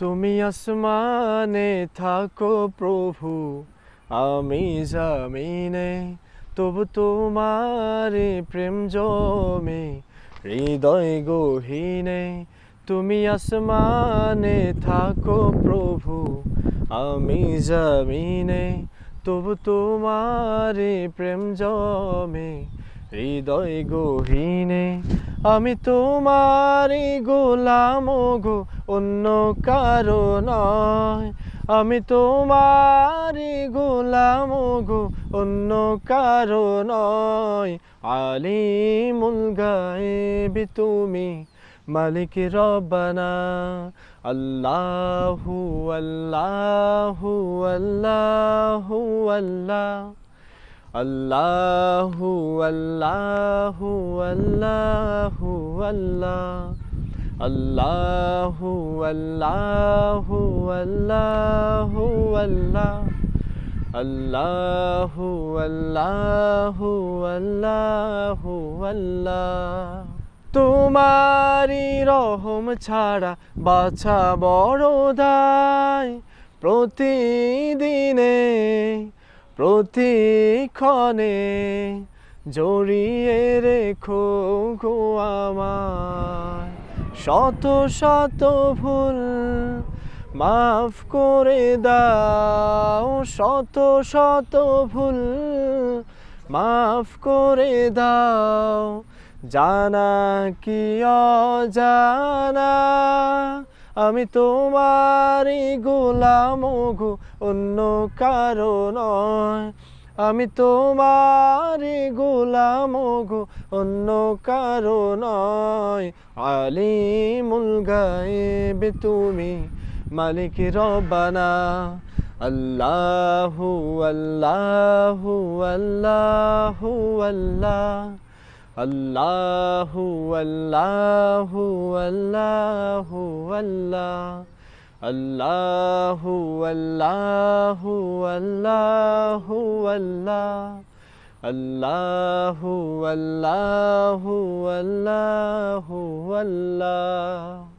তুমি আসমানে থাকো প্রভু, আমি জামিনে, তবু তোমারে প্রেম জমে, হৃদয় গহীনে, তুমি আসমানে থাকো প্রভু, আমি জামিনে, তবু তোমারে প্রেম জমে, হৃদয় গহীনে, আমি তোমারই গোলাম গো অন্য কারও নয়। আমি তোমারই গোলাম গো, অন্য কারও নয়। আলিমুল গায়েবি তুমি, মালিক রব্বানা। আল্লাহু আল্লাহু আল্লাহু আল্লাহ। আল্লাহু আল্লাহু আল্লাহু আল্লাহ। আল্লাহু আল্লাহু আল্লাহু আল্লাহ, আল্লাহু আল্লাহু আল্লাহু আল্লাহ। তোমারি রহম ছাড়া বাছা বড় দায়। প্রতিদিনে, প্রতিক্ষণে জড়িয়ে রেখো গো আমার শত শত ভুল মাফ করে দাও, শত শত ভুল মাফ করে দাও। জানা কি অজানা? আমি তোমারই গোলাম গো, অন্য কারও নয়। আমি তোমারই গোলাম গো, অন্য কারও নয়। আলিমুল গায়েবে তুমি, মালিক রব্বানা। আল্লাহু আল্লাহু আল্লাহু আল্লাহ। আল্লাহু আল্লাহু আল্লাহু আল্লাহ। আল্লাহু আল্লাহু আল্লাহু আল্লাহ আল্লাহু আল্লাহু আল্লাহু আল্লাহ